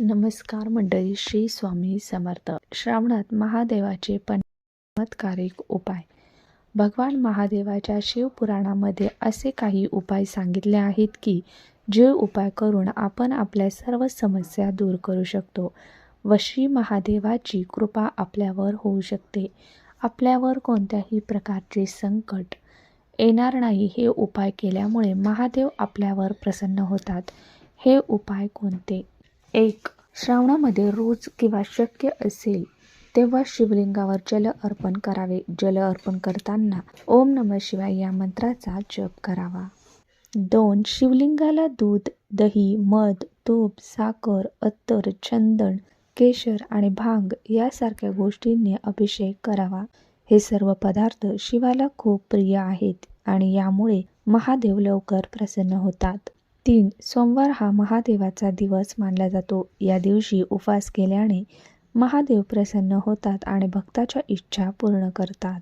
नमस्कार मंडळी श्री स्वामी समर्थ. श्रावणात महादेवाचे पण चमत्कारिक उपाय. भगवान महादेवाच्या शिवपुराणामध्ये असे काही उपाय सांगितले आहेत की जे उपाय करून आपण आपल्या सर्व समस्या दूर करू शकतो. व श्री महादेवाची कृपा आपल्यावर होऊ शकते. आपल्यावर कोणत्याही प्रकारचे संकट येणार नाही हे उपाय केल्यामुळे महादेव आपल्यावर प्रसन्न होतात. हे उपाय कोणते? एक श्रावणामध्ये रोज किंवा शक्य असेल तेव्हा शिवलिंगावर जल अर्पण करावे. जल अर्पण करताना ओम नम शिवाय या मंत्राचा जप करावा. दोन शिवलिंगाला दूध दही मध तूप साखर अत्तर चंदन केशर आणि भांग यासारख्या गोष्टींनी अभिषेक करावा. हे सर्व पदार्थ शिवाला खूप प्रिय आहेत आणि यामुळे महादेव लवकर प्रसन्न होतात. तीन. सोमवार हा महादेवाचा दिवस मानला जातो. या दिवशी उपवास केल्याने महादेव प्रसन्न होतात आणि भक्ताच्या इच्छा पूर्ण करतात.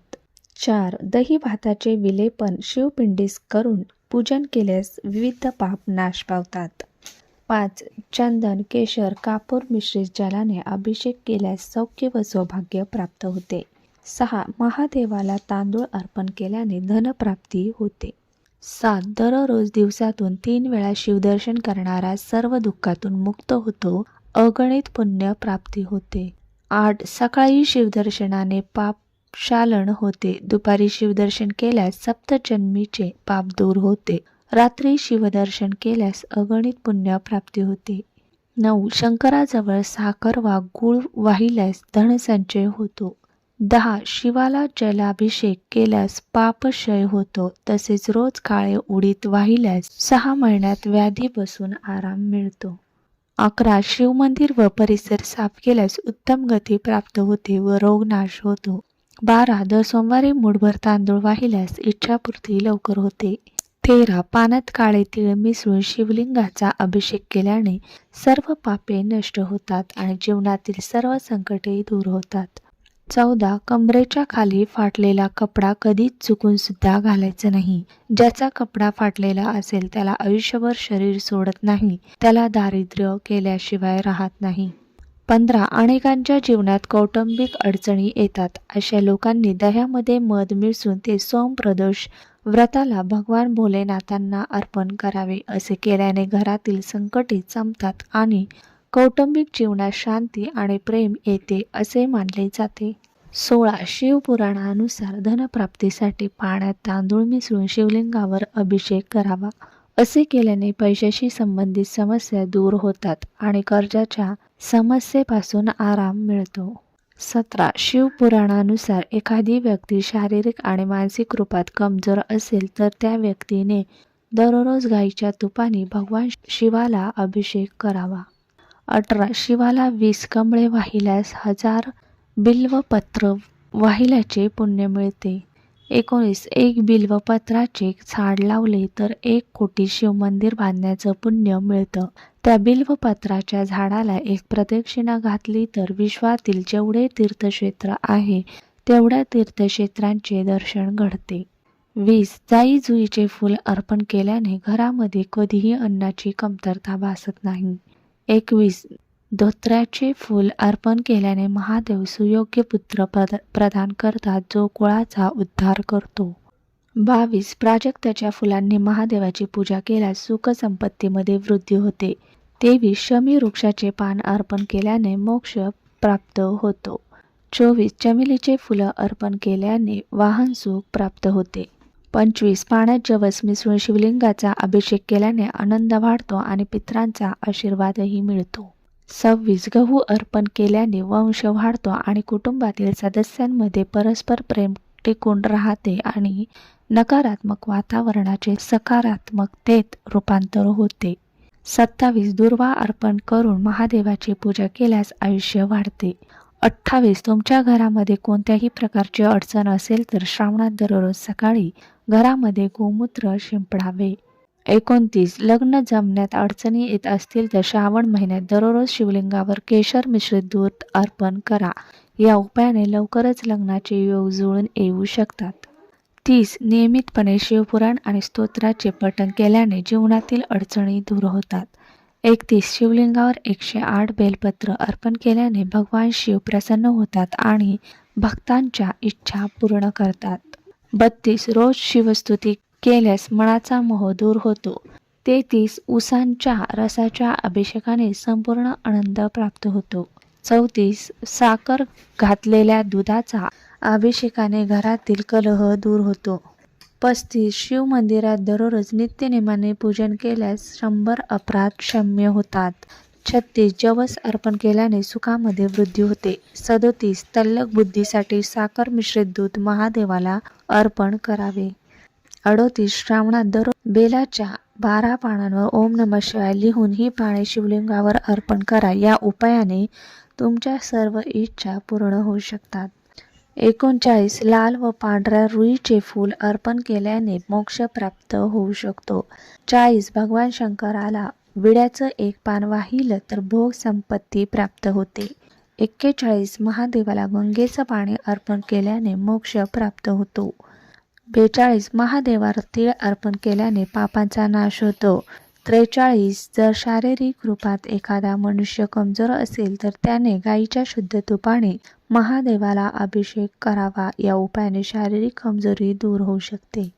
चार. दही भाताचे विलेपन शिवपिंडीस करून पूजन केल्यास विविध पाप नाश पावतात. पाच. चंदन केशर कापूर मिश्रित जलाने अभिषेक केल्यास सौख्य व सौभाग्य प्राप्त होते. सहा. महादेवाला तांदूळ अर्पण केल्याने धनप्राप्ती होते. सात दररोज दिवसातून तीन वेळा शिवदर्शन करणारा सर्व दुःखातून मुक्त होतो अगणित पुण्य प्राप्ती होते. आठ सकाळी शिवदर्शनाने पाप शालन होते. दुपारी शिवदर्शन केल्यास सप्तजन्मीचे पाप दूर होते. रात्री शिवदर्शन केल्यास अगणित पुण्य प्राप्ती होते. नऊ शंकराजवळ साखर वा गुळ वाहिल्यास धनसंचय होतो. दहा. शिवाला जलाभिषेक केल्यास पापक्षय होतो. तसेच रोज काळे उडीत वाहिल्यास सहा महिन्यात व्याधी बसून आराम मिळतो. अकरा. शिवमंदिर व परिसर साफ केल्यास उत्तम गती प्राप्त होते व रोगनाश होतो. बारा. दर सोमवारी मुठभर तांदूळ वाहिल्यास इच्छापूर्ती लवकर होते. तेरा. पाण्यात काळे तिळ मिसळून शिवलिंगाचा अभिषेक केल्याने सर्व पापे नष्ट होतात आणि जीवनातील सर्व संकटे दूर होतात. चौदा कमरेच्या खाली फाटलेला कपडा कधीच चुकून सुद्धा घालायचा नाही. ज्याचा कपडा फाटलेला असेल त्याला आयुष्यभर शरीर सोडत नाही. त्याला दारिद्र्य केल्याशिवाय राहत नाही. पंधरा अनेकांच्या जीवनात कौटुंबिक अडचणी येतात. अशा लोकांनी दह्यामध्ये मध मिसळून ते सोमप्रदोष व्रताला भगवान भोलेनाथांना अर्पण करावे असे केल्याने घरातील संकटे संपतात आणि कौटुंबिक जीवनात शांती आणि प्रेम येते असे मानले जाते. सोळा शिवपुराणानुसार धनप्राप्तीसाठी पाण्यात तांदूळ मिसळून शिवलिंगावर अभिषेक करावा. असे केल्याने पैशाशी संबंधित समस्या दूर होतात आणि कर्जाच्या समस्येपासून आराम मिळतो. सतरा शिवपुराणानुसार एखादी व्यक्ती शारीरिक आणि मानसिक रूपात कमजोर असेल तर त्या व्यक्तीने दररोज गाईच्या तुपाने भगवान शिवाला अभिषेक करावा. अठरा. शिवाला वीस कमळे वाहिल्यास हजार बिल्वपत्र वाहिल्याचे पुण्य मिळते. एकोणीस. एक बिल्वपत्राचे झाड लावले तर एक कोटी शिवमंदिर बांधण्याचं पुण्य मिळतं. त्या बिल्वपत्राच्या झाडाला एक प्रदक्षिणा घातली तर विश्वातील जेवढे तीर्थक्षेत्र आहे तेवढ्या तीर्थक्षेत्रांचे दर्शन घडते. वीस. जाई जुईचे फूल अर्पण केल्याने घरामध्ये कधीही अन्नाची कमतरता भासत नाही. एकवीस. धोत्र्याचे फूल अर्पण केल्याने महादेव सुयोग्य पुत्र प्रद प्रदान करतात जो कुळाचा उद्धार करतो. बावीस. प्राजक्ताच्या फुलांनी महादेवाची पूजा केल्यास सुखसंपत्तीमध्ये वृद्धी होते. तेवीस. शमी वृक्षाचे पान अर्पण केल्याने मोक्ष प्राप्त होतो. चोवीस. चमेलीचे फुलं अर्पण केल्याने वाहन सुख प्राप्त होते. पंचवीस पाण्यात जवस मिसळून शिवलिंगाचा अभिषेक केल्याने आनंद वाढतो आणि पित्रांचा आशीर्वादही मिळतो. सव्वीस गहू अर्पण केल्याने वंश वाढतो आणि कुटुंबातील सदस्यांमध्ये परस्पर प्रेम टिकून राहते आणि नकारात्मक वातावरणाचे सकारात्मकतेत रूपांतर होते. सत्तावीस दुर्वा अर्पण करून महादेवाची पूजा केल्यास आयुष्य वाढते. अठ्ठावीस तुमच्या घरामध्ये कोणत्याही प्रकारची अडचण असेल तर श्रावणात दररोज सकाळी घरामध्ये गोमूत्र शिंपडावे. एकोणतीस लग्न जमण्यात अडचणी येत असतील तर श्रावण महिन्यात दररोज शिवलिंगावर केशर मिश्रित दूध अर्पण करा. या उपायाने लवकरच लग्नाचे योग जुळून येऊ शकतात. तीस नियमितपणे शिवपुराण आणि स्तोत्राचे पठण केल्याने जीवनातील अडचणी दूर होतात. एकतीस शिवलिंगावर एकशे आठ बेलपत्र अर्पण केल्याने भगवान शिव प्रसन्न होतात आणि भक्तांच्या इच्छा पूर्ण करतात. बत्तीस रोज शिवस्तुती केल्यास मनाचा मोह दूर होतो. तेहतीस उसांच्या रसाच्या अभिषेकाने संपूर्ण आनंद प्राप्त होतो. चौतीस साखर घातलेल्या दुधाचा अभिषेकाने घरातील कलह दूर होतो. पस्तीस शिव मंदिरात दररोज नित्यनेमाने पूजन केल्यास शंभर अपराध क्षम्य होतात. छत्तीस जवस अर्पण केल्याने सुखामध्ये वृद्धी होते. सदोतीस तल्लक बुद्धीसाठी साखर मिश्रित दूध महादेवाला अर्पण करावे. अडोतीस श्रावणात दररोज बेलाच्या बारा पानांवर ओम नम शिवाय लिहून ही पाने शिवलिंगावर अर्पण करा. या उपायाने तुमच्या सर्व इच्छा पूर्ण होऊ शकतात. एकोणचाळीस लाल व पांढऱ्या रुईचे फूल अर्पण केल्याने मोक्ष प्राप्त होऊ शकतो. चाळीस भगवान शंकराला विड्याचं एक पान वाहिलं तर भोग संपत्ती प्राप्त होते. एक्केचाळीस महादेवाला गंगेचं पाणी अर्पण केल्याने मोक्ष प्राप्त होतो. बेचाळीस महादेवावर तीळ अर्पण केल्याने पापांचा नाश होतो. त्रेचाळीस जर शारीरिक रूपात एखादा मनुष्य कमजोर असेल तर त्याने गाईच्या शुद्ध तुपाने महादेवाला अभिषेक करावा. या उपायाने शारीरिक कमजोरी दूर होऊ शकते.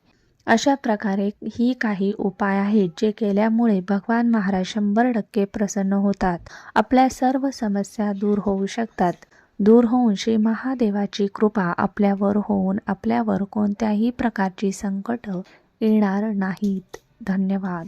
अशा प्रकारे ही काही उपाय आहेत जे केल्यामुळे भगवान महाराज शंभर टक्के प्रसन्न होतात. आपल्या सर्व समस्या दूर होऊ शकतात. दूर होऊन श्री महादेवाची कृपा आपल्यावर होऊन आपल्यावर कोणत्याही प्रकारची संकट येणार नाहीत. धन्यवाद.